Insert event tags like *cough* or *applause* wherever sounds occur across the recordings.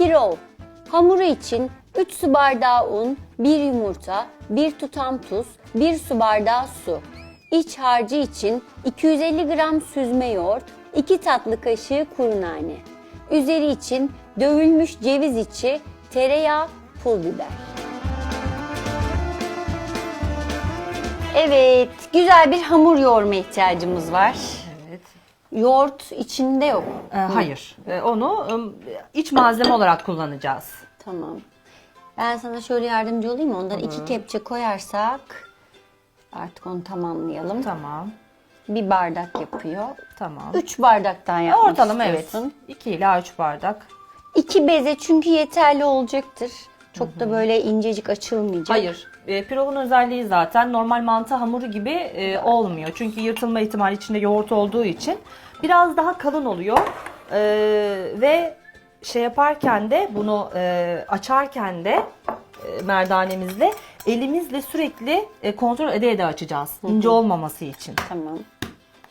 Pirol. Hamuru için 3 su bardağı un, 1 yumurta, 1 tutam tuz, 1 su bardağı su. İç harcı için 250 gram süzme yoğurt, 2 tatlı kaşığı kuru nane. Üzeri için dövülmüş ceviz içi, tereyağı, pul biber. Evet, güzel bir hamur yoğurma ihtiyacımız var. Yoğurt içinde yok. Ee, hayır. Ee, onu iç malzeme olarak kullanacağız. Tamam. Ben sana şöyle yardımcı olayım mı? Ondan iki kepçe koyarsak artık onu tamamlayalım. Tamam. Bir bardak yapıyor. Tamam. Üç bardaktan yapmak Ortalama evet. istiyorsun. 2 ila 3 bardak. İki beze çünkü yeterli olacaktır. Çok da böyle incecik açılmayacak. Hayır. E, pirovun özelliği zaten normal mantı hamuru gibi e, olmuyor. Çünkü yırtılma ihtimali içinde yoğurt olduğu için biraz daha kalın oluyor. E, ve şey yaparken de bunu e, açarken de e, merdanemizle elimizle sürekli e, kontrol ede ede açacağız. İnce olmaması için. Tamam.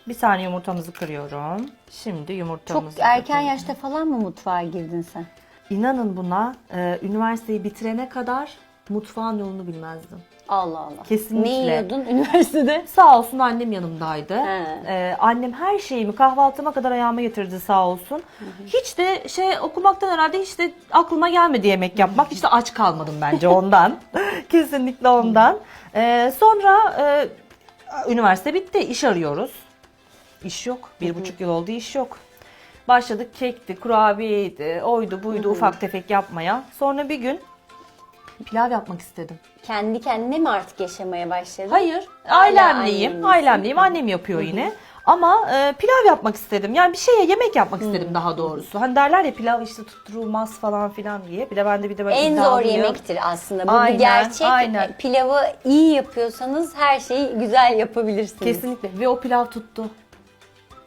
Bir saniye yumurtamızı kırıyorum. Şimdi Çok yumurtamızı erken kırıyorum. yaşta falan mı mutfağa girdin sen? İnanın buna e, üniversiteyi bitirene kadar mutfağın yolunu bilmezdim. Allah Allah. Kesinlikle. Ne yiyordun üniversitede? *laughs* Sağ olsun annem yanımdaydı. He. Ee, annem her şeyimi kahvaltıma kadar ayağıma getirdi sağ olsun. Hiç de şey okumaktan herhalde hiç de aklıma gelmedi yemek yapmak. Hiç de aç kalmadım bence *laughs* ondan. *laughs* Kesinlikle ondan. Ee, sonra e, üniversite bitti. iş arıyoruz. İş yok. Bir buçuk yıl oldu iş yok. Başladık kekti, kurabiyeydi, oydu buydu ufak tefek yapmaya. Sonra bir gün pilav yapmak istedim. Kendi kendine mi artık yaşamaya başladın? Hayır, Hala annemlesin. Ailemliyim. Annem yapıyor yine. Ama e, pilav yapmak istedim. Yani bir şeye yemek yapmak istedim daha doğrusu. Hani derler ya pilav işte tutturulmaz falan filan diye. Bir de ben de bir de böyle En zor iddialıyım. yemektir aslında. Bu Aynen, bir gerçek. aynen. Pilavı iyi yapıyorsanız her şeyi güzel yapabilirsiniz. Kesinlikle. Ve o pilav tuttu.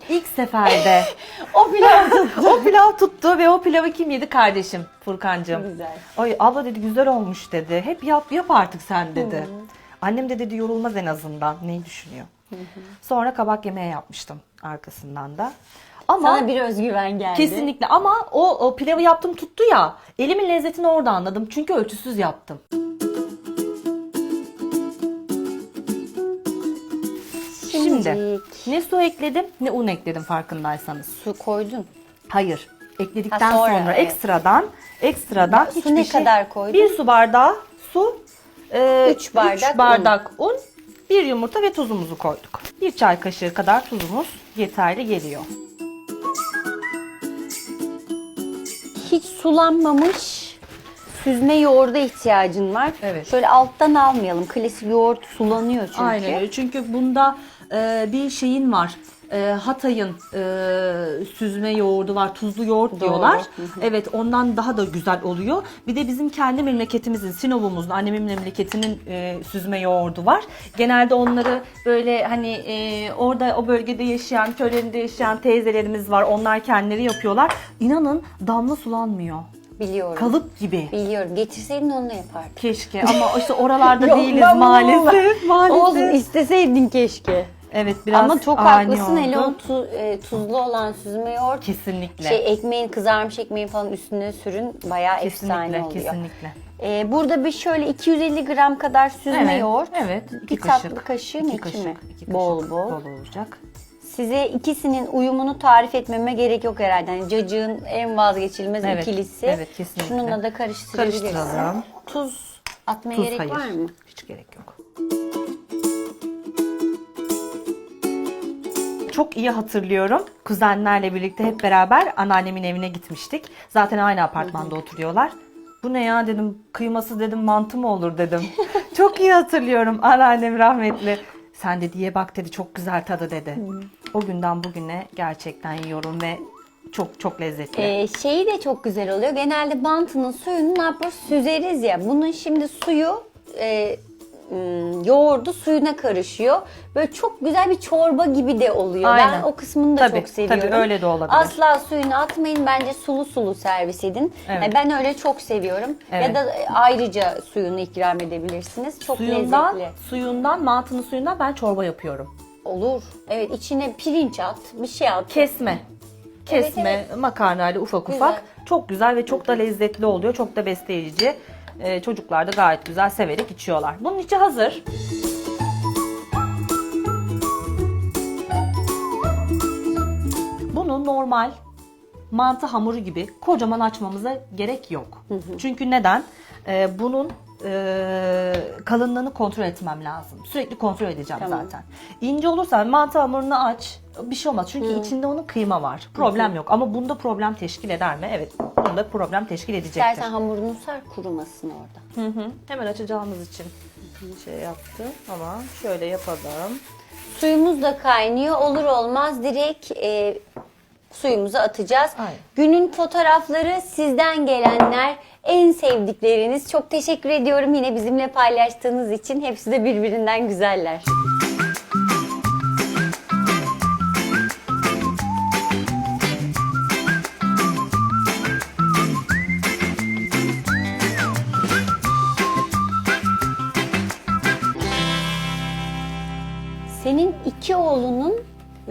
İlk seferde. *laughs* O pilav tuttu. o pilav tuttu ve o pilavı kim yedi? Kardeşim Furkancığım. Güzel. Ay abla dedi güzel olmuş dedi. Hep yap yap artık sen dedi. Annem de dedi yorulmaz en azından. Neyi düşünüyor? Sonra kabak yemeği yapmıştım arkasından da. Ama Sana bir özgüven geldi. kesinlikle ama o, o pilavı yaptım tuttu ya. Elimin lezzetini orada anladım. Çünkü ölçüsüz yaptım. Şimdi Şimdilik. ne su ekledim ne un ekledim farkındaysanız. Su koydun. Hayır. Ekledikten Ha, sonra, sonra, evet. ekstradan ekstradan Su hiçbir ne şey- kadar koydun? Bir su bardağı su, e, Üç bardak üç bardak un. bir yumurta ve tuzumuzu koyduk. Bir çay kaşığı kadar tuzumuz yeterli geliyor. Hiç sulanmamış süzme yoğurda ihtiyacın var. Evet. Şöyle alttan almayalım. Klasik yoğurt sulanıyor çünkü. Aynen öyle. Çünkü bunda e, bir şeyin var. E, Hatay'ın e, süzme yoğurdu var, tuzlu yoğurt diyorlar. Hı Evet, ondan daha da güzel oluyor. Bir de bizim kendi memleketimizin, Sinop'umuzun, annemin memleketinin e, süzme yoğurdu var. Genelde onları böyle hani e, orada o bölgede yaşayan, köylerinde yaşayan teyzelerimiz var. Onlar kendileri yapıyorlar. İnanın damla sulanmıyor. Biliyorum. Kalıp gibi. Biliyorum. Getirseydin onunla yapardım. Keşke ama işte oralarda *laughs* değiliz maalesef. *laughs* maalesef. Olsun isteseydin keşke. Evet biraz Ama çok ani haklısın hele o tu- e, tuzlu olan süzme yoğurt. Kesinlikle. Şey ekmeğin kızarmış ekmeğin falan üstüne sürün bayağı efsane kesinlikle, oluyor. kesinlikle. Ee, burada bir şöyle 250 gram kadar süzme Evet, yoğurt. evet. Bir tatlı kaşığı mı İki iki kaşık, mi? iki kaşık Bol bol. Bol olacak. Size ikisinin uyumunu tarif etmeme gerek yok herhalde. Yani cacığın en vazgeçilmez Evet, ikilisi. evet, kesinlikle. Şununla da karıştırabilirsin. Karıştıralım. Tuz, Atmaya tuz gerek hayır. var mı? Hiç gerek yok. Çok iyi hatırlıyorum. Kuzenlerle birlikte hep beraber anneannemin evine gitmiştik. Zaten aynı apartmanda oturuyorlar. Bu ne ya dedim. Kıyması dedim mantı mı olur dedim. *laughs* çok iyi hatırlıyorum. Anneannem rahmetli. Sen de diye bak dedi çok güzel tadı dedi. O günden bugüne gerçekten yiyorum ve çok çok lezzetli. Ee, şeyi de çok güzel oluyor. Genelde mantının suyunu ne yapıyoruz? Süzeriz ya. Bunun şimdi suyu e, yoğurdu suyuna karışıyor. Böyle çok güzel bir çorba gibi de oluyor. Ben Aynen. o kısmını da Tabii, çok seviyorum. tabii, öyle de olabilir. Asla suyunu atmayın. Bence sulu sulu servis edin. Evet. Yani ben öyle çok seviyorum. Evet. Ya da ayrıca suyunu ikram edebilirsiniz. Çok suyundan, lezzetli. suyundan, mantının suyundan ben çorba yapıyorum. Olur. Evet içine pirinç at, bir şey at. Kesme. kesme Evet, makarnayla ufak Güzel. ufak. Çok güzel ve çok da lezzetli oluyor. Çok da besleyici. Ee, çocuklar da gayet güzel severek içiyorlar. Bunun içi hazır. Bunu normal mantı hamuru gibi kocaman açmamıza gerek yok. Çünkü neden? Ee, bunun e, kalınlığını kontrol etmem lazım. Sürekli kontrol edeceğim Tamam. zaten. İnce olursa mantı hamurunu aç bir şey olmaz. Çünkü içinde onun kıyma var. Problem yok. Ama bunda problem teşkil eder mi? Evet. Bunda problem teşkil edecektir. İstersen hamurunu sar kurumasın orada. Hı hı. Hemen açacağımız için şey yaptım ama şöyle yapalım. Suyumuz da kaynıyor. Olur olmaz direkt e, suyumuzu atacağız. Aynen. Günün fotoğrafları sizden gelenler, en sevdikleriniz. Çok teşekkür ediyorum yine bizimle paylaştığınız için. Hepsi de birbirinden güzeller.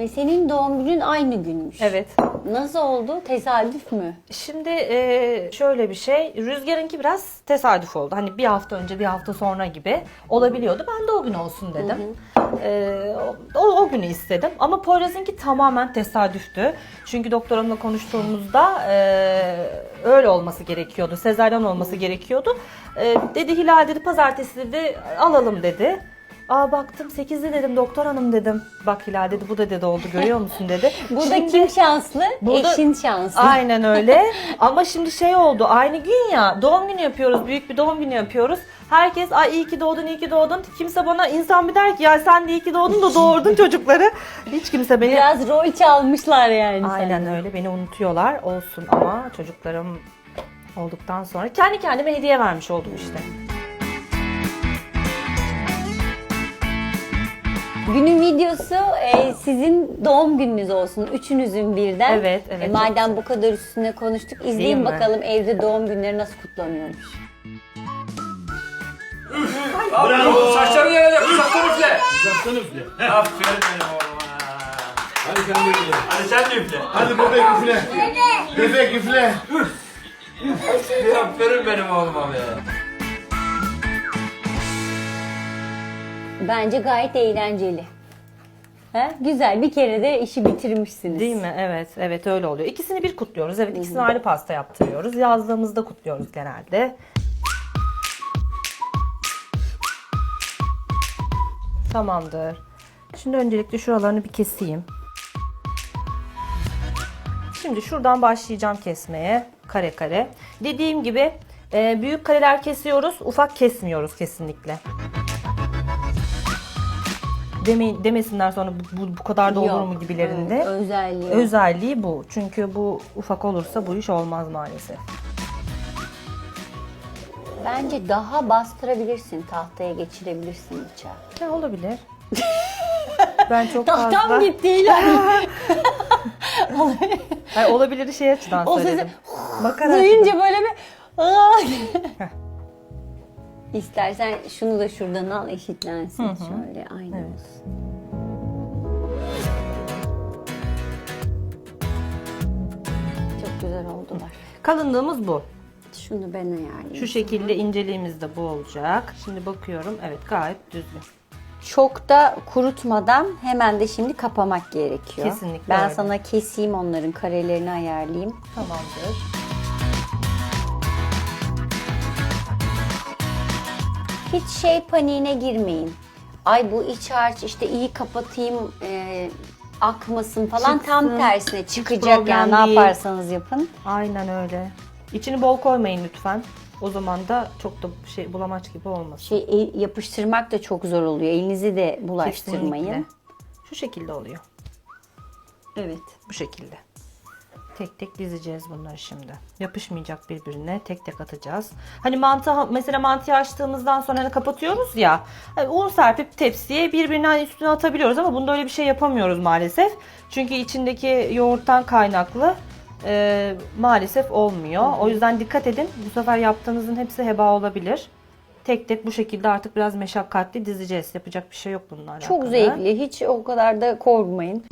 Ve senin doğum günün aynı günmüş. Evet. Nasıl oldu? Tesadüf mü? Şimdi e, şöyle bir şey, Rüzgar'ınki biraz tesadüf oldu. Hani bir hafta önce, bir hafta sonra gibi olabiliyordu. Ben de o gün olsun dedim. E, o, o günü istedim. Ama Poyraz'ınki tamamen tesadüftü. Çünkü doktoramla konuştuğumuzda e, öyle olması gerekiyordu. Sezaryen olması gerekiyordu. E, dedi Hilal dedi pazartesi dedi alalım dedi. Aa baktım 8'de dedim doktor hanım dedim. Bak Hilal dedi bu da dedi oldu görüyor musun dedi. *laughs* Burada Şimdi- kim şanslı? Burada- Eşin şanslı. Aynen *laughs* öyle. Ama şimdi şey oldu. Aynı gün ya doğum günü yapıyoruz. Büyük bir doğum günü yapıyoruz. Herkes ay iyi ki doğdun, iyi ki doğdun. Kimse bana insan bir der ki ya sen de iyi ki doğdun da *laughs* doğurdun çocukları. Hiç kimse beni Biraz rol çalmışlar yani. Aynen sana. öyle beni unutuyorlar. Olsun ama çocuklarım olduktan sonra kendi kendime hediye vermiş oldum işte. Günün videosu e, sizin doğum gününüz olsun. Üçünüzün birden. Evet, evet. E, madem bu kadar üstüne konuştuk. Değil izleyin mi? bakalım evde doğum günleri nasıl kutlanıyormuş. Bravo. Saçların yanacak. Uzaktan üfle. Uzaktan üfle. Aferin benim oğluma. Hadi sen de üfle. Hadi sen de üfle. Hadi bebek üfle. Bebek üfle. Aferin benim oğluma be. Bence gayet eğlenceli. He? Güzel bir kere de işi bitirmişsiniz. Değil mi? Evet, evet öyle oluyor. İkisini bir kutluyoruz. Evet, ikisini ayrı pasta yaptırıyoruz. Yazdığımızda kutluyoruz genelde. Tamamdır. Şimdi öncelikle şuralarını bir keseyim. Şimdi şuradan başlayacağım kesmeye. Kare kare. Dediğim gibi e, büyük kareler kesiyoruz. Ufak kesmiyoruz kesinlikle. Deme, demesinler sonra bu, bu, bu kadar da olur Yok. mu gibilerinde. Evet, özelliği. Özelliği bu. Çünkü bu ufak olursa bu iş olmaz maalesef. Bence daha bastırabilirsin. Tahtaya geçirebilirsin bıçağı. Ya olabilir. *laughs* ben çok Tahtam fazla... gitti İlhan. *laughs* Hayır, olabilir şey açıdan O söyledim. *laughs* sesi Makara duyunca böyle bir! İstersen şunu da şuradan al eşitlensin şöyle aynı Evet. olsun. Çok güzel oldular. Kalınlığımız bu. Şunu ben ayarlayayım. Şu şekilde inceliğimiz de bu olacak. Şimdi bakıyorum. Evet gayet düzgün. Çok da kurutmadan hemen de şimdi kapamak gerekiyor. Kesinlikle Ben öyle. sana keseyim onların karelerini ayarlayayım. Tamamdır. Hiç şey paniğine girmeyin. Ay bu iç harç işte iyi kapatayım e, akmasın falan tam Çıksın. tersine çıkacak problem yani ne değil. yaparsanız yapın. Aynen öyle. İçini bol koymayın lütfen. O zaman da çok da şey bulamaç gibi olmasın. Şey el- yapıştırmak da çok zor oluyor. Elinizi de bulaştırmayın. Kesinlikle. Şu şekilde oluyor. Evet. Bu şekilde. Tek tek dizeceğiz bunları şimdi. Yapışmayacak birbirine. Tek tek atacağız. Hani mantı mesela mantıyı açtığımızdan sonra hani kapatıyoruz ya. Hani un serpip tepsiye birbirine üstüne atabiliyoruz ama bunda öyle bir şey yapamıyoruz maalesef. Çünkü içindeki yoğurttan kaynaklı e, maalesef olmuyor. O yüzden dikkat edin. Bu sefer yaptığınızın hepsi heba olabilir. Tek tek bu şekilde artık biraz meşakkatli dizeceğiz. Yapacak bir şey yok bununla alakalı. Çok zevkli. Hiç o kadar da korkmayın.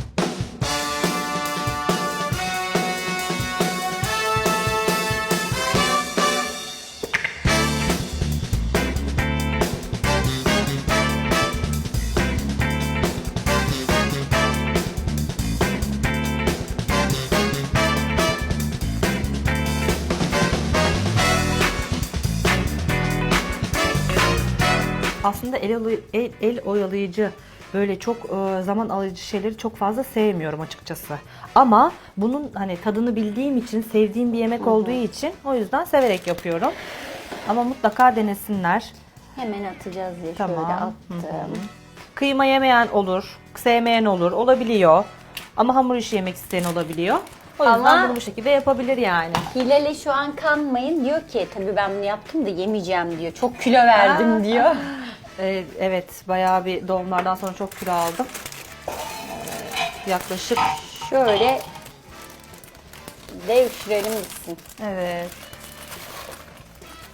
Aslında el, el, el oyalayıcı böyle çok e, zaman alıcı şeyleri çok fazla sevmiyorum açıkçası. Ama bunun hani tadını bildiğim için, sevdiğim bir yemek olduğu için o yüzden severek yapıyorum. Ama mutlaka denesinler. Hemen atacağız diye Tamam. şöyle attım. Kıyma yemeyen olur, sevmeyen olur, olabiliyor. Ama hamur işi yemek isteyen olabiliyor. O yüzden Ama- bunu bu şekilde yapabilir yani. Hilal'e şu an kanmayın diyor ki tabii ben bunu yaptım da yemeyeceğim diyor. Çok kilo verdim diyor. *laughs* Ee, evet, bayağı bir doğumlardan sonra çok kilo aldım. Ee, yaklaşık Şöyle devşirelim gitsin. Evet.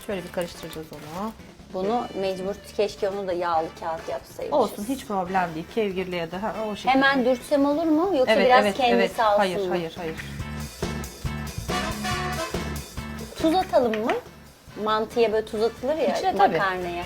Şöyle bir karıştıracağız onu. Bunu mecbur keşke onu da yağlı kağıt yapsaymışız. Olsun hiç problem değil. Kevgirli ya da ha, o şekilde. Hemen dürtsem olur mu? Yoksa evet, biraz evet, kendisi evet. alsın Hayır, mı? hayır, hayır. Tuz atalım mı? Mantıya böyle tuz atılır ya İçine tabii. makarnaya.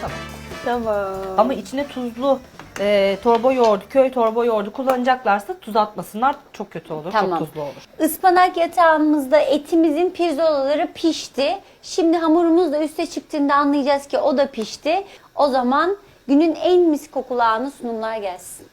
Tamam. Tamam. Ama içine tuzlu e, torba yoğurdu, köy torba yoğurdu kullanacaklarsa tuz atmasınlar. Çok kötü olur, Tamam. çok tuzlu olur. Ispanak yatağımızda etimizin pirzolaları pişti. Şimdi hamurumuz da üste çıktığında anlayacağız ki o da pişti. O zaman günün en mis kokulu anı sunumlar gelsin.